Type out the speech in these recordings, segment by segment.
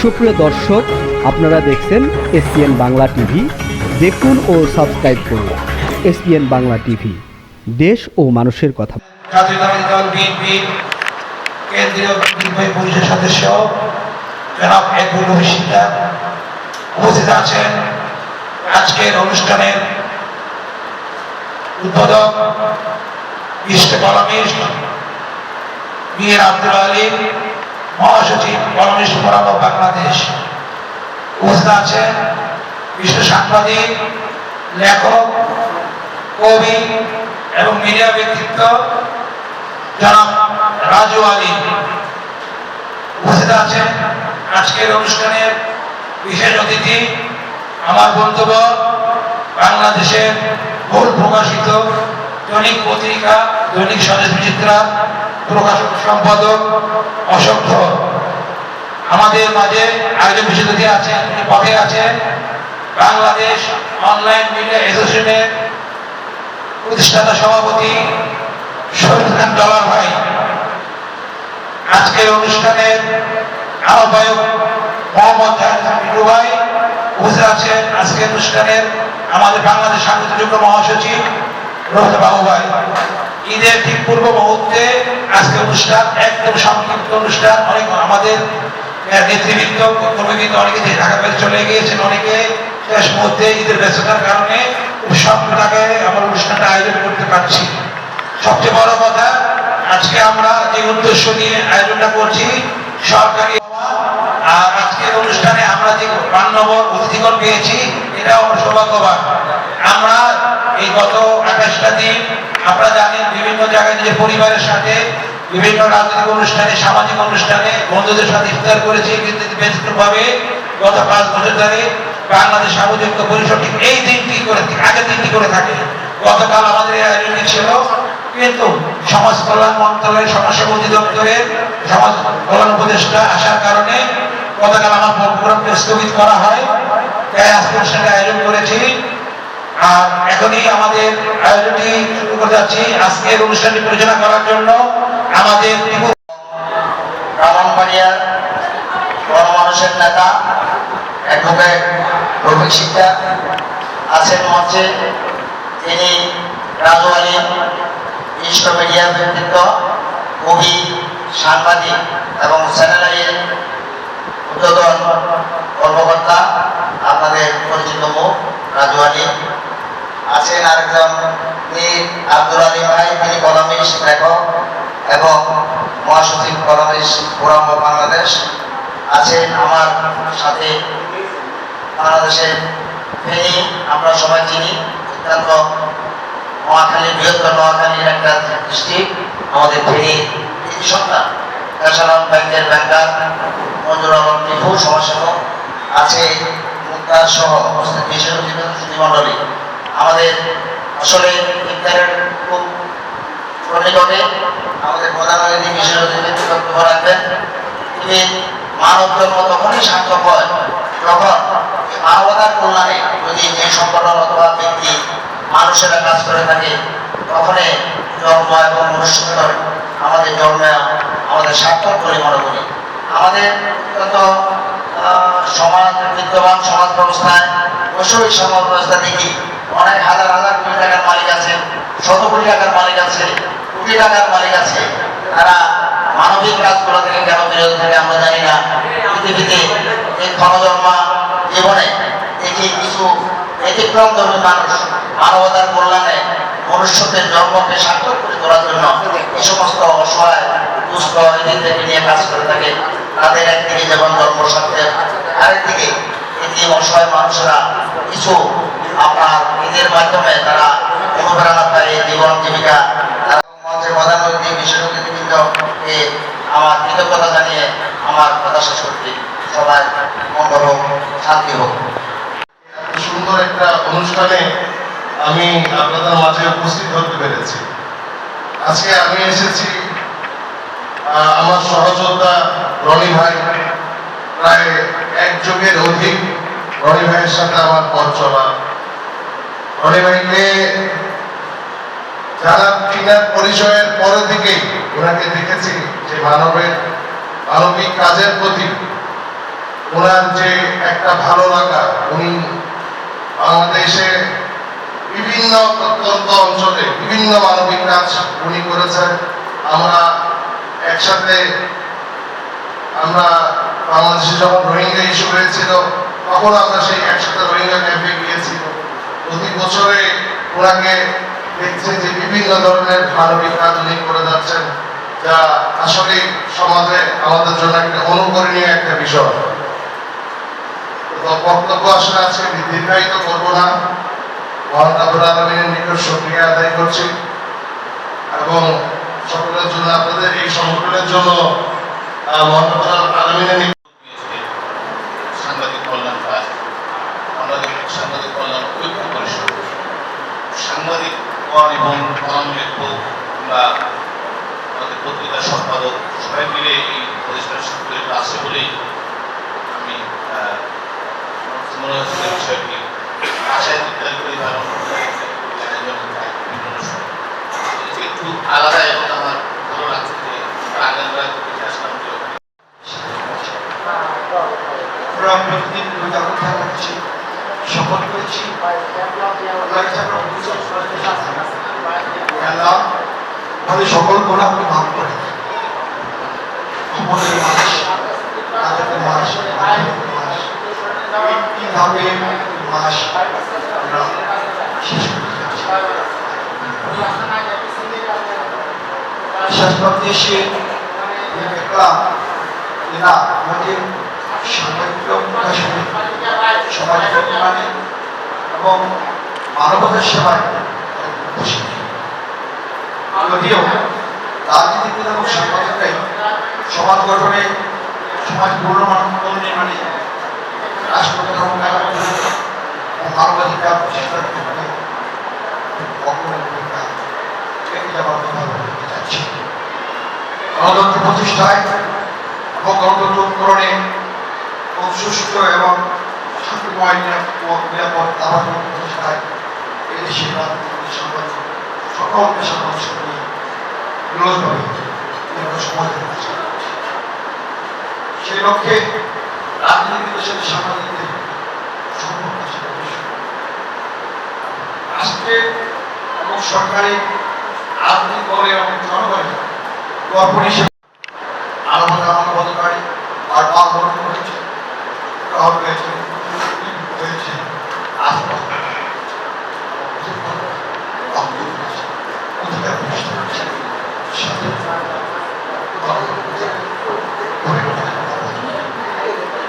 সুপ্রিয় দর্শক, আপনারা দেখছেন এসপিএন বাংলা টিভি। দেখুন ও সাবস্ক্রাইব করুন এসপিএন বাংলা টিভি। দেশ ও মানুষের কথা। উপস্থিত আছেন। আজকের অনুষ্ঠানের উদ্বোধক কলামিস্ট মীর আব্দুল আলী মহাসচিব ফোরাম অফ বাংলাদেশ। উপস্থিত আছেন বিশিষ্ট সাংবাদিক, লেখক, কবি এবং মিডিয়া ব্যক্তিত্ব জনাব রাজু আলী। উপস্থিত আছেন আজকের অনুষ্ঠানের বিশেষ অতিথি, আমার বন্ধুবর বাংলাদেশের বহুল প্রকাশিত দৈনিক পত্রিকা, দৈনিক স্বদেশ বিচিত্রা প্রকাশক সম্পাদক ধর আমাদের মাঝে আয়োজন বিশেষ অতিথি আছেন, তিনি পথে আছেন। বাংলাদেশ অনলাইন মিডিয়া অ্যাসোসিয়েশনের প্রতিষ্ঠাতা সভাপতি শহীদ খান ডলার ভাই। আজকের অনুষ্ঠানের আহ্বায়ক মোহাম্মদ মিটু ভাই উপস্থিত আছেন। আজকের অনুষ্ঠানের আমাদের বাংলাদেশ সাংবাদিক মহাসচিব রোহিত বাবু ভাই। ঈদের ঠিক পূর্ব মুহূর্তে আজকে অনুষ্ঠান, একদম সংক্ষিপ্ত অনুষ্ঠান। অনেক আমাদের নেতৃবৃন্দ, কর্মীবৃন্দ অনেকে যে ঢাকা বাইরে চলে গিয়েছেন, অনেকে শেষ মুহূর্তে ঈদের ব্যস্ততার কারণে টাকায় আমার অনুষ্ঠানটা আয়োজন করতে পারছি। সবচেয়ে বড় কথা, আজকে আমরা যে উদ্দেশ্য নিয়ে আয়োজনটা করছি, সরকারি আর আজকের অনুষ্ঠানে আমরা যে মান্যবর অতিথিগণ পেয়েছি আমার সৌভাগ্যবান। আমরা এই গত আঠাশটা দিন আপনারা জানেন বিভিন্ন জায়গায় নিজের পরিবারের সাথে, বিভিন্ন রাজনৈতিক অনুষ্ঠানে, সামাজিক অনুষ্ঠানে বন্ধুদের সাথে ইফতার করেছি, কিন্তু ব্যক্তিগতভাবে গত পাঁচ বছর ধরে বাংলাদেশ সামাজিক পরিষদ এই দিনটি করে আগের দিনটি করে থাকে। গতকাল আমাদের এই আয়োজনটি ছিল কিন্তু সমাজ কল্যাণ মন্ত্রণালয়ের সমস্যা অধিদপ্তরের সমাজ কল্যাণ উপদেষ্টা আসার কারণে গতকাল আমার প্রোগ্রামকে স্থগিত করা হয়। তাই আজকে অনুষ্ঠানটা আয়োজন করেছি। আর এখনই আমাদের আয়োজনটি শুরু করে যাচ্ছি আজকের অনুষ্ঠানটি পরিচালনা করার জন্য আমাদের ব্রাহ্মণবাড়িয়ার গণমানুষের নেতা অ্যাডভোকেট রফিক শিকদার আছেন মঞ্চে। তিনি রাজু আলী বিশিষ্ট মিডিয়া ব্যক্তিত্ব কবি, সাংবাদিক এবং চ্যানেলের উদ্বোধন কর্মকর্তা, আপনাদের পরিচিত মুখ রাজু আছেন আরেকজন মীর আব্দুল আলী ভাই, তিনি কলামিস্ট লেখক এবং মহাসচিব কলামিস্ট ফোরাম বাংলাদেশ। আছেন আমার সাথে বাংলাদেশের ফেনী, আমরা সবাই চিনি, অত্যন্ত নোয়াখালী, বৃহত্তর নোয়াখালীর একটা ডিস্ট্রিক্ট, আমাদের ফেনী কৃতি সন্তান ন্যাশনাল ব্যাংকের ব্যাংকার, মঞ্জুর আলম টিপু, সমাজসেবক, আছে মুক্তার সহ বিশেষ অতিথি মণ্ডলী। আমাদের আসলে ইফতারের খুব প্রণিকটে আমাদের প্রধান অতিথি বিশেষ অতিথি বক্তব্য রাখবেন, তিনি মানব জন্ম তখনই সার্থক হয় যখন মানবতার কল্যাণে যদি যে সংগঠন অথবা ব্যক্তি মানুষেরা কাজ করে থাকে, তখনই জন্ম এবং মনুষ্যত্ব আমাদের জন্মে আমাদের সার্থক বলে মনে করি। আমাদের অত্যন্ত সমাজ, বিদ্যমান সমাজ ব্যবস্থায় অবশ্যই সমাজ ব্যবস্থা দেখি অনেক হাজার হাজার কোটি টাকার মালিক আছে শত কোটি টাকার মালিক আছে, কোটি টাকার মালিক আছে। তারা মানবিক কাজগুলো থেকে কেন বিরত থাকে আমরা জানি না। পৃথিবীতে এই ক্ষণজন্মা জীবনে দেখি কিছু ব্যতিক্রম ধর্মী মানুষ মানবতার কল্যাণে মনুষ্যত্বের জন্মকে সার্থক করে তোলার জন্য এই সমস্ত অসহায়, দুস্থ এদেরকে নিয়ে কাজ করে থাকে। তাদের একদিকে যেমন ধর্ম সত্যের আরেকদিকে এটি অসহায় মানুষরা কিছু আপনার ঈদের মাধ্যমে তারা অনুপ্রেরণা পায় জীবন জীবিকা মঞ্চের প্রধান অতিথি, বিশেষ অতিথিবৃন্দকে আমার কৃতজ্ঞতা জানিয়ে আমার কথা শেষ করছি। সবাই মঙ্গল হোক, শান্তি হোক। সুন্দর একটা অনুষ্ঠানে আমি আপনাদের মাঝে উপস্থিত হতে পেরেছি। আজকে আমি এসেছি আমার সহযোদ্ধা রনি ভাই। প্রায় এক যুগের অধিক রনি ভাইয়ের সাথে আমার পথ চলা ভাইকে যারা কিনার পরিচয়ের পরে থেকেই ওনাকে দেখেছি যে মানবের মানবিক কাজের প্রতি ওনার যে একটা ভালো লাগা, উনি বাংলাদেশে বিভিন্ন প্রত্যন্ত অঞ্চলে বিভিন্ন মানবিক কাজ উনি করেছেন। আমরা একসাথে, আমরা বাংলাদেশে যখন রোহিঙ্গা ইস্যু হয়েছিল, তখন আমরা সেই একসাথে রোহিঙ্গা ক্যাম্পে গিয়েছি প্রতি বছরে ওনাকে দেখছে যে বিভিন্ন ধরনের মানবিক কাজ উনি করে যাচ্ছেন, যা আসলে সমাজে আমাদের জন্য একটা অনুকরণীয় একটা বিষয়। বক্তব্য আসলে আজকে দীর্ঘায়িত করব না। মহান আব্দুল নিকট সক্রিয়া আদায় করছি। এবং সকলের জন্য, আপনাদের এই সংগঠনের জন্য মহান আলমিনের নিকট সাংবাদিক কল্যাণ কাজ আমাদের সাংবাদিক কল্যাণ ঐক্য পরিষদ সাংবাদিক এবং কলমের কিংবা আমাদের পত্রিকার সম্পাদক সবাই মিলে এই প্রতিষ্ঠানের সাথে আছে বলেই আমি মনে হচ্ছে বিষয়টি আশায় চিন্তা করে একটু আলাদা এবং আমার ভালো লাগছে যে আসলাম আমরা প্রতিদিন রক্ষা করছি শপথ করেছি আল্লাহর কাছে আমরা অভিযোগ করতেছি। আল্লাহ আমাদের সকল গুণ আপনি মাফ করে। আমাদের মাস আজকের মাস আজকের মাস আমরা শেষ করতে এসে যে আমাদের সাংবাদিক প্রকাশনে সমাজ কল্যাণে এবং মানবতার সেবায় যদিও রাজনীতিবিদ এবং সাংবাদিকরাই সমাজ গঠনে, সমাজ পুনর্মান পুনর্নির্মাণে রাষ্ট্র কাঠামো মেরামতে ও মানবাধিকার প্রচেষ্টার ক্ষেত্রে অগ্রণী ভূমিকা রেখে যাওয়ার কথা বলতে চাচ্ছি। গণতন্ত্র প্রতিষ্ঠায় এবং গণতন্ত্র উত্তরণে সুষ্ঠু এবং শান্তিময় নিরাপদ। রাষ্ট্রে এবং সরকারি রাজনীতি দলে এবং জনগণের হিসেবে আলাদা আলাদা অধিকারী আর বাদ বরণ করেছে গ্রহণ হয়েছে হয়েছে আস্পদ অধিকার প্রতিষ্ঠা করেছে সাথে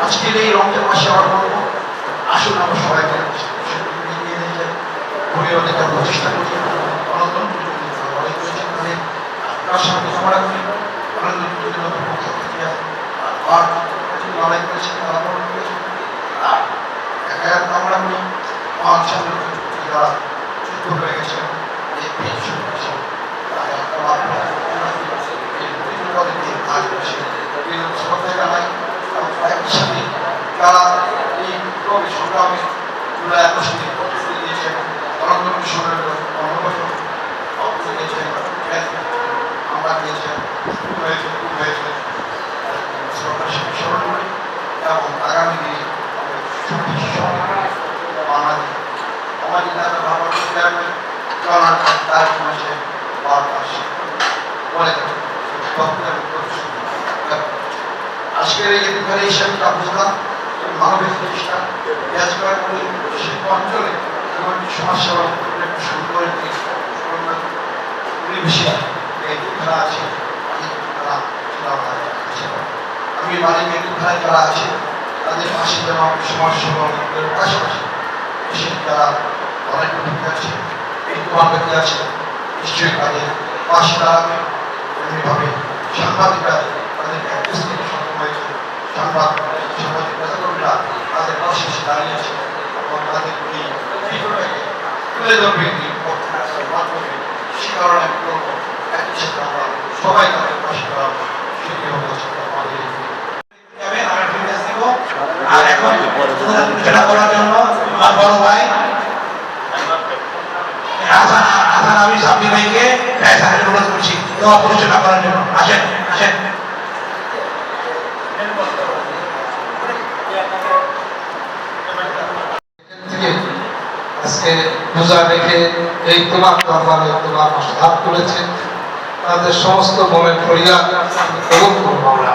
আজকের এই রমজান মাসে আমার বলব আসুন আমরা সবাই মিলে এগিয়ে নিয়ে যাই ভূমির দেখার প্রতিষ্ঠা করি করেছে তাহলে আপনার সামনে আমরা করি গণতন্ত্র যদি নতুন পক্ষ থেকে আর যদি লড়াই করেছে তারা করেছি একা আমরা করি। মহান স্বাধীনতা যুদ্ধে যারা যুদ্ধ হয়ে গেছে এই পেজ শুরু করেছে তারা একটা মাত্র এই বিভিন্ন পদে দিয়ে কাজ করেছে এই শ্রদ্ধা জানাই এবং একই সাথে যারা এই বিপ্লবী সংগ্রামে জুলাই আগস্টে প্রতিশ্রুতি দিয়েছেন গণতন্ত্র সংগ্রামের অনবসর অর্থ দিয়েছেন আমরা দিয়েছেন হয়েছে খুব হয়েছে সরকার সেটা স্মরণ করি এবং আগামী দিনে আমাদের সঠিক সময় বাংলাদেশ আমাদের নেতা ভাবা চেয়ারম্যান জনার তার মাসে বারবার বলে বক্তব্য প্রতিশ্রুতি আজকের এই এখানে হিসাবটা মানবিক প্রতিষ্ঠান শিল্প অঞ্চলে এবং সুন্দর একটি পরিবেশে আছে। আমি মালিক একটু খেলায় যারা আছে তাদের পাশে যেন আমি সমাজ সেবা এর পাশাপাশি দেশের যারা অনেক ব্যক্তি আছে তোমার ব্যক্তি আছে নিশ্চয়ই তাদের পাশে দাঁড়াবে। এমনিভাবে সাংবাদিকরা তাদের সক্ষম হয়েছে সংবাদ সাংবাদিক নেতাকর্মীরা তাদের পাশে এসে দাঁড়িয়েছে এবং তাদের এই ভিডিওটাকে তুলে ধরবে মাধ্যমে। সে কারণে একই সাথে আমরা সবাই তাদের পাশে দাঁড়াবো। সেটি হলো আমাদের এই যাবে, আমরা ফিটনেস দিব। আর খেলা করার জন্য আমার বড় ভাই আমি সাব্বির ভাইকে অনুরোধ করছি দোয়া করার জন্য আসেন আসেন এই তোমার দরবারে তোমার হাত তাদের সমস্ত মনের ফরিয়াদ তুমি কবুল করো মাওলা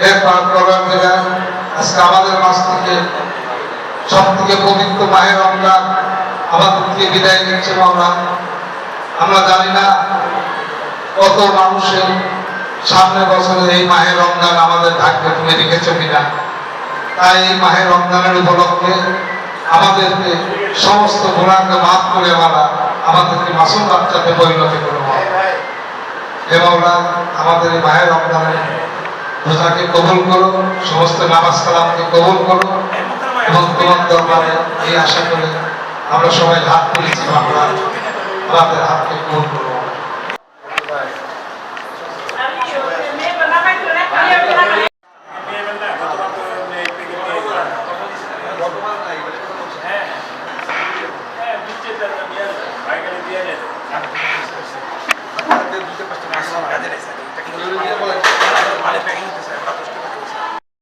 এরপর প্রোগ্রাম থেকে আজকে আমাদের মাছ থেকে সব থেকে পবিত্র মায়ের রমজান আমাদেরকে বিদায় দিচ্ছে মাওলা আমরা জানি না কত মানুষের সামনে বছরে এই মাহের রমজান আমাদের ভাগ্যে তুমি রেখেছো কিনা তাই এই মাহের রমজানের উপলক্ষে আমাদেরকে সমস্ত গুণাকে মাফ করে মারা আমাদেরকে মাসুম বাচ্চাতে পরিণত করে। হে আমাদের এই মাহের রমজানের রোজাকে কবুল করো, সমস্ত নামাজ কালামকে কবুল করো এবং তোমার দরবারে এই আশা করে আমরা সবাই হাত তুলেছি আমরা আমাদের হাতকে কবুল করো।